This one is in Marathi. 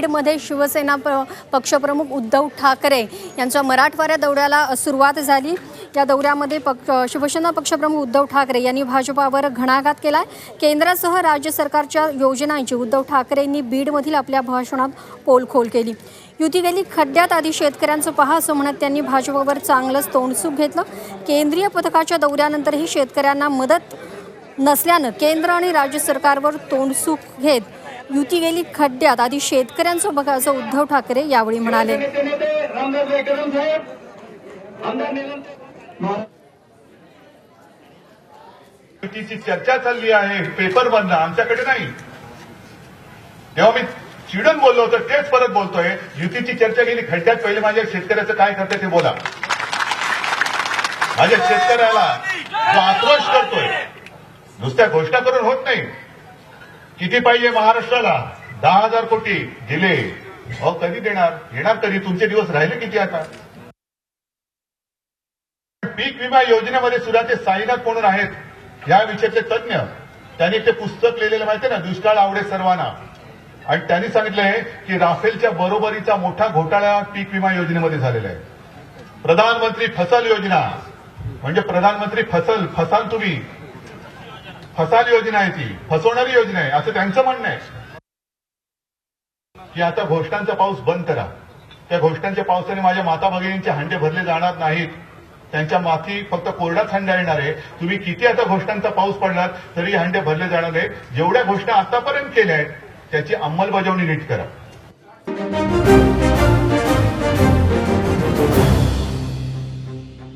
बीडमध्ये शिवसेना प- पक्षप्रमुख उद्धव ठाकरे यांच्या मराठवाड्या दौऱ्याला सुरुवात झाली. या दौऱ्यामध्ये पक्ष शिवसेना पक्षप्रमुख उद्धव ठाकरे यांनी भाजपावर घणाघात केलाय. केंद्रासह राज्य सरकारच्या योजनांची उद्धव ठाकरेंनी बीडमधील आपल्या भाषणात पोलखोल केली. युती गेली खड्ड्यात आधी शेतकऱ्यांचं पहा असं म्हणत त्यांनी भाजपावर चांगलंच तोंडसूक घेतलं. केंद्रीय पथकाच्या दौऱ्यानंतरही शेतकऱ्यांना मदत नसल्यानं केंद्र आणि राज्य सरकारवर तोंडसूक घेत युती गेली खड्ड्यात. आधी शेतकऱ्यांचं बघा असं उद्धव ठाकरे यावेळी म्हणाले. युतीची चर्चा चालली आहे. पेपर बंद आमच्याकडे नाही. तेव्हा मी चिडून बोललो होतो तेच परत बोलतोय. युतीची चर्चा गेली खड्ड्यात. पहिले माझ्या शेतकऱ्याचं काय करते ते बोला. माझ्या शेतकऱ्याला आक्रोश करतोय. नुसत्या घोषणा करून होत नाही. किती पाहिजे महाराष्ट्राला? दहा हजार कोटी दिले. अ कधी देणार? येणार कधी? तुमचे दिवस राहिले किती आता? पीक विमा योजनेमध्ये सुद्धा ते साईनाथ म्हणून आहेत? या विषयाचे तज्ज्ञ. त्यांनी ते पुस्तक लिहिलेलं माहितीये ना? दुष्काळ आवडे सर्वांना. आणि त्यांनी सांगितलंय की राफेलच्या बरोबरीचा मोठा घोटाळा पीक विमा योजनेमध्ये झालेला आहे. प्रधानमंत्री फसल योजना. म्हणजे प्रधानमंत्री फसल फसाल तुम्ही. फसाल योजना आहे ती. फसवणारी योजना आहे. असं त्यांचं म्हणणं आहे. की आता घोष्टांचा पाऊस बंद करा. त्या घोष्टांच्या पावसाने माझ्या माता भगिनींचे हांडे भरले जाणार नाहीत. त्यांच्या माती फक्त कोरडाच हंडा येणार आहे. तुम्ही किती आता घोष्टांचा पाऊस पडलात तरी हंडे भरले जाणार आहेत जेवढ्या घोषणा आतापर्यंत केल्या आहेत त्याची अंमलबजावणी नीट करा.